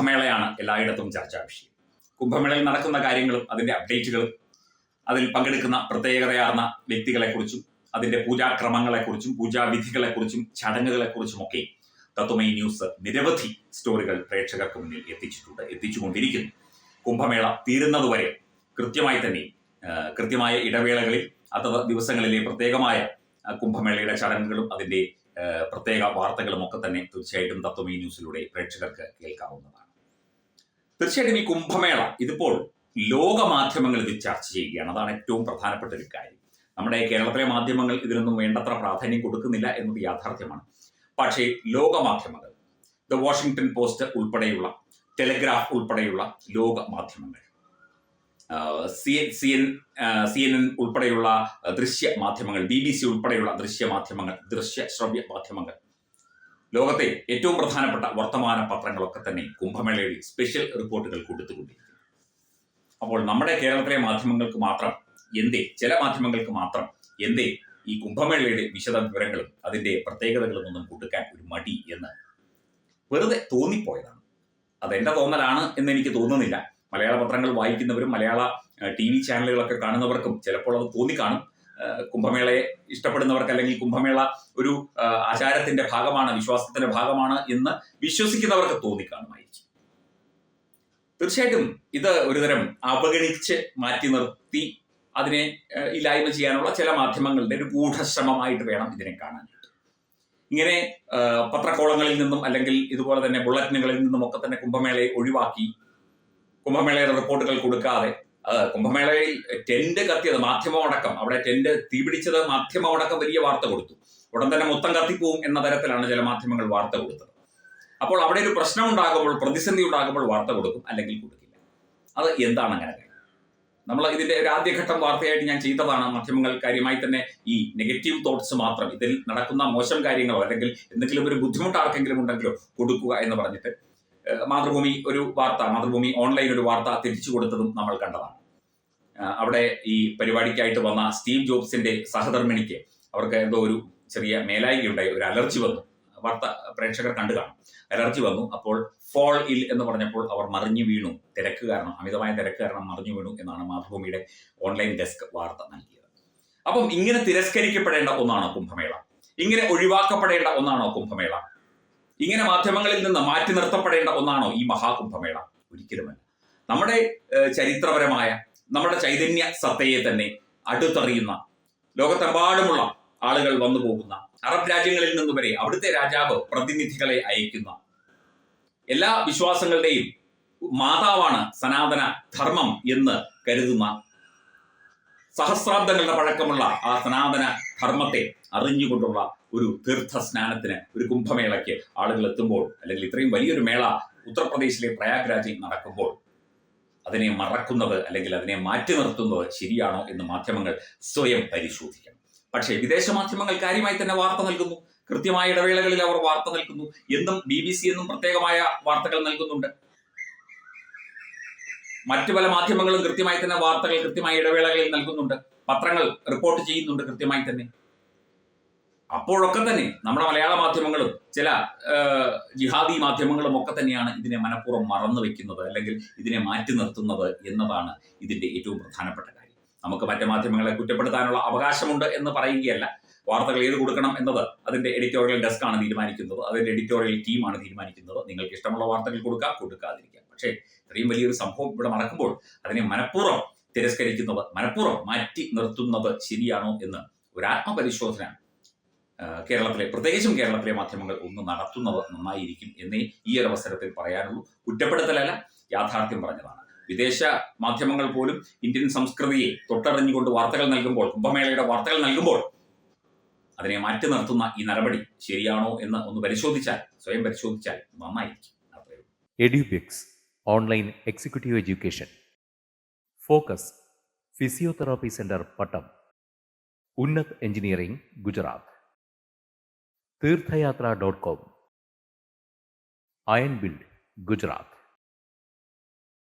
കുംഭമേളയാണ് എല്ലായിടത്തും ചർച്ചാ വിഷയം കുംഭമേളയിൽ നടക്കുന്ന കാര്യങ്ങളും അതിന്റെ അപ്ഡേറ്റുകളും അതിൽ പങ്കെടുക്കുന്ന പ്രത്യേകതയാർന്ന വ്യക്തികളെക്കുറിച്ചും അതിന്റെ പൂജാക്രമങ്ങളെക്കുറിച്ചും പൂജാവിധികളെക്കുറിച്ചും ചടങ്ങുകളെക്കുറിച്ചും ഒക്കെ തത്വമൈ ന്യൂസ് നിരവധി സ്റ്റോറികൾ പ്രേക്ഷകർക്ക് മുന്നിൽ എത്തിച്ചിട്ടുണ്ട് എത്തിച്ചുകൊണ്ടിരിക്കുന്നു. കുംഭമേള തീരുന്നതുവരെ കൃത്യമായി തന്നെ കൃത്യമായ ഇടവേളകളിൽ അഥവാ ദിവസങ്ങളിലെ പ്രത്യേകമായ കുംഭമേളയുടെ ചടങ്ങുകളും അതിന്റെ പ്രത്യേക വാർത്തകളും ഒക്കെ തന്നെ തീർച്ചയായിട്ടും തത്വമൈ ന്യൂസിലൂടെ പ്രേക്ഷകർക്ക് കേൾക്കാവുന്നതാണ്. തീർച്ചയായിട്ടും ഈ കുംഭമേള ഇതിപ്പോൾ ലോക മാധ്യമങ്ങൾ ഇത് ചർച്ച ചെയ്യുകയാണ്. അതാണ് ഏറ്റവും പ്രധാനപ്പെട്ട ഒരു കാര്യം. നമ്മുടെ കേരളത്തിലെ മാധ്യമങ്ങൾ ഇതിനൊന്നും വേണ്ടത്ര പ്രാധാന്യം കൊടുക്കുന്നില്ല എന്നത് യാഥാർത്ഥ്യമാണ്. പക്ഷേ ലോക മാധ്യമങ്ങൾ ദ വാഷിംഗ്ടൺ പോസ്റ്റ് ഉൾപ്പെടെയുള്ള ടെലിഗ്രാഫ് ഉൾപ്പെടെയുള്ള ലോക മാധ്യമങ്ങൾ C N C N C N N ഉൾപ്പെടെയുള്ള ദൃശ്യ മാധ്യമങ്ങൾ ബി ബി സി ഉൾപ്പെടെയുള്ള ദൃശ്യ മാധ്യമങ്ങൾ ദൃശ്യ ശ്രവ്യ മാധ്യമങ്ങൾ ലോകത്തെ ഏറ്റവും പ്രധാനപ്പെട്ട വർത്തമാന പത്രങ്ങളൊക്കെ തന്നെ കുംഭമേളയുടെ സ്പെഷ്യൽ റിപ്പോർട്ടുകൾ കൊടുത്തുകൊണ്ടിരിക്കുന്നു. അപ്പോൾ നമ്മുടെ കേരളത്തിലെ മാധ്യമങ്ങൾക്ക് മാത്രം എന്തേ ചില മാധ്യമങ്ങൾക്ക് മാത്രം എന്തേ ഈ കുംഭമേളയുടെ വിശദ വിവരങ്ങളും അതിന്റെ പ്രത്യേകതകളും ഒന്നും കൊടുക്കാൻ ഒരു മടി എന്ന് വെറുതെ തോന്നിപ്പോയതാണ്. അതെന്റെ തോന്നലാണ് എന്ന് എനിക്ക് തോന്നുന്നില്ല. മലയാള പത്രങ്ങൾ വായിക്കുന്നവരും മലയാള ടി വി ചാനലുകളൊക്കെ കാണുന്നവർക്കും ചിലപ്പോൾ അത് തോന്നിക്കാണും. കുംഭമേളയെ ഇഷ്ടപ്പെടുന്നവർക്ക് അല്ലെങ്കിൽ കുംഭമേള ഒരു ആചാരത്തിന്റെ ഭാഗമാണ് വിശ്വാസത്തിന്റെ ഭാഗമാണ് എന്ന് വിശ്വസിക്കുന്നവർക്ക് തോന്നിക്കാണുമായിരിക്കും. തീർച്ചയായിട്ടും ഇത് ഒരുതരം അവഗണിച്ച് മാറ്റി നിർത്തി അതിനെ ഇല്ലായ്മ ചെയ്യാനുള്ള ചില മാധ്യമങ്ങളുടെ ഒരു ഗൂഢശ്രമമായിട്ട് വേണം ഇതിനെ കാണാനായിട്ട്. ഇങ്ങനെ പത്രക്കോളങ്ങളിൽ നിന്നും അല്ലെങ്കിൽ ഇതുപോലെ തന്നെ ബുള്ളറ്റിനുകളിൽ നിന്നും ഒക്കെ തന്നെ കുംഭമേളയെ ഒഴിവാക്കി കുംഭമേളയുടെ റിപ്പോർട്ടുകൾ കൊടുക്കാതെ കുംഭമേളയിൽ ടെന്റ് കത്തിയത് മാധ്യമമടക്കം. അവിടെ ടെന്റ് തീപിടിച്ചത് മാധ്യമമടക്കം വലിയ വാർത്ത കൊടുത്തു. ഉടൻ തന്നെ മൊത്തം കത്തിപ്പോവും എന്ന തരത്തിലാണ് ചില മാധ്യമങ്ങൾ വാർത്ത കൊടുത്തത്. അപ്പോൾ അവിടെ ഒരു പ്രശ്നം ഉണ്ടാകുമ്പോൾ പ്രതിസന്ധി ഉണ്ടാകുമ്പോൾ വാർത്ത കൊടുക്കും അല്ലെങ്കിൽ കൊടുക്കില്ല. അത് എന്താണ് അങ്ങനെ നമ്മൾ ഇതിന്റെ ഒരു ആദ്യഘട്ടം വാർത്തയായിട്ട് ഞാൻ ചെയ്തതാണ്. മാധ്യമങ്ങൾ കാര്യമായി തന്നെ ഈ നെഗറ്റീവ് തോട്ട്സ് മാത്രം ഇതിൽ നടക്കുന്ന മോശം കാര്യങ്ങളോ അല്ലെങ്കിൽ എന്തെങ്കിലും ഒരു ബുദ്ധിമുട്ട് ആർക്കെങ്കിലും ഉണ്ടെങ്കിലോ കൊടുക്കുക എന്ന് പറഞ്ഞിട്ട് മാതൃഭൂമി ഒരു വാർത്ത മാതൃഭൂമി ഓൺലൈൻ ഒരു വാർത്ത തിരിച്ചു കൊടുത്തതും നമ്മൾ കണ്ടതാണ്. അവിടെ ഈ പരിപാടിക്കായിട്ട് വന്ന സ്റ്റീവ് ജോബ്സിന്റെ സഹധർമ്മിണിക്ക് അവർക്ക് എന്തോ ഒരു ചെറിയ മേലായികയുണ്ടായി ഒരു അലർജി വന്നു. വാർത്ത പ്രേക്ഷകർ കണ്ടു കാണും. അലർജി വന്നു. അപ്പോൾ ഫോൾ ഇൽ എന്ന് പറഞ്ഞപ്പോൾ അവർ മറിഞ്ഞു വീണു. തിരക്ക് കാരണം അമിതമായ തിരക്ക് കാരണം മറിഞ്ഞു വീണു എന്നാണ് മാതൃഭൂമിയുടെ ഓൺലൈൻ ഡെസ്ക് വാർത്ത നൽകിയത്. അപ്പം ഇങ്ങനെ തിരസ്കരിക്കപ്പെടേണ്ട ഒന്നാണോ കുംഭമേള. ഇങ്ങനെ ഒഴിവാക്കപ്പെടേണ്ട ഒന്നാണോ കുംഭമേള. ഇങ്ങനെ മാധ്യമങ്ങളിൽ നിന്ന് മാറ്റി നിർത്തപ്പെടേണ്ട ഒന്നാണോ ഈ മഹാകുംഭമേള? ഒരിക്കലുമല്ല. നമ്മുടെ ചരിത്രപരമായ നമ്മുടെ ചൈതന്യ സത്തയെ തന്നെ അടുത്തറിയുന്ന ലോകത്തെമ്പാടുമുള്ള ആളുകൾ വന്നു പോകുന്ന അറബ് രാജ്യങ്ങളിൽ നിന്ന് വരെ അവിടുത്തെ രാജാവ് പ്രതിനിധികളെ അയക്കുന്ന എല്ലാ വിശ്വാസങ്ങളുടെയും മാതാവാണ് സനാതന ധർമ്മം എന്ന് കരുതുന്ന സഹസ്രാബ്ദങ്ങളുടെ പഴക്കമുള്ള ആ സനാതന ധർമ്മത്തെ അറിഞ്ഞുകൊണ്ടുള്ള ഒരു തീർത്ഥ സ്നാനത്തിന് ഒരു കുംഭമേളയ്ക്ക് ആളുകൾ എത്തുമ്പോൾ അല്ലെങ്കിൽ ഇത്രയും വലിയൊരു മേള ഉത്തർപ്രദേശിലെ പ്രയാഗ്രാജിൽ നടക്കുമ്പോൾ അതിനെ മറക്കുന്നത് അല്ലെങ്കിൽ അതിനെ മാറ്റി നിർത്തുന്നത് ശരിയാണോ എന്ന് മാധ്യമങ്ങൾ സ്വയം പരിശോധിക്കണം. പക്ഷേ വിദേശ മാധ്യമങ്ങൾ കാര്യമായി തന്നെ വാർത്ത നൽകുന്നു. കൃത്യമായ ഇടവേളകളിൽ അവർ വാർത്ത നൽകുന്നു. എന്നും ബി ബി സി എന്നും പ്രത്യേകമായ വാർത്തകൾ നൽകുന്നുണ്ട്. മറ്റു പല മാധ്യമങ്ങളും കൃത്യമായി തന്നെ വാർത്തകൾ കൃത്യമായി ഇടവേളകളിൽ നൽകുന്നുണ്ട്. പത്രങ്ങൾ റിപ്പോർട്ട് ചെയ്യുന്നുണ്ട് കൃത്യമായി തന്നെ. അപ്പോഴൊക്കെ തന്നെ നമ്മുടെ മലയാള മാധ്യമങ്ങളും ചില ജിഹാദി മാധ്യമങ്ങളും ഒക്കെ തന്നെയാണ് ഇതിനെ മനഃപൂർവം മറന്നു വെക്കുന്നത് അല്ലെങ്കിൽ ഇതിനെ മാറ്റി നിർത്തുന്നത് എന്നതാണ് ഇതിന്റെ ഏറ്റവും പ്രധാനപ്പെട്ട കാര്യം. നമുക്ക് മറ്റു മാധ്യമങ്ങളെ കുറ്റപ്പെടുത്താനുള്ള അവകാശമുണ്ട് എന്ന് പറയുകയല്ല. വാർത്തകൾ ഏത് കൊടുക്കണം എന്നത് അതിന്റെ എഡിറ്റോറിയൽ ഡെസ്ക് ആണ് തീരുമാനിക്കുന്നത്. അതിന്റെ എഡിറ്റോറിയൽ ടീമാണ് തീരുമാനിക്കുന്നത്. നിങ്ങൾക്ക് ഇഷ്ടമുള്ള വാർത്തകൾ കൊടുക്കാം കൊടുക്കാതിരിക്കാം പക്ഷേ ഇത്രയും വലിയൊരു സംഭവം ഇവിടെ നടക്കുമ്പോൾ അതിനെ മനഃപൂർവം തിരസ്കരിക്കുന്നത് മനഃപൂർവം മാറ്റി നിർത്തുന്നത് ശരിയാണോ എന്ന് ഒരു ആത്മപരിശോധന കേരളത്തിലെ പ്രത്യേകിച്ചും കേരളത്തിലെ മാധ്യമങ്ങൾ ഒന്ന് നടത്തുന്നത് നന്നായിരിക്കും എന്നേ ഈ ഒരു അവസരത്തിൽ പറയാനുള്ളൂ. കുറ്റപ്പെടുത്തലല്ല യാഥാർത്ഥ്യം പറഞ്ഞതാണ്. വിദേശ മാധ്യമങ്ങൾ പോലും ഇന്ത്യൻ സംസ്കൃതിയെ തൊട്ടറിഞ്ഞുകൊണ്ട് വാർത്തകൾ നൽകുമ്പോൾ കുംഭമേളയുടെ വാർത്തകൾ നൽകുമ്പോൾ അതിനെ മാറ്റി നിർത്തുന്ന ഈ നടപടി ശരിയാണോ എന്ന് ഒന്ന് പരിശോധിച്ചാൽ സ്വയം പരിശോധിച്ചാൽ നന്നായിരിക്കും. Edubix online executive education. Focus physiotherapy centre Pattom. Unnat engineering Gujarat. Theerthayathra dot com. Iron build Gujarat.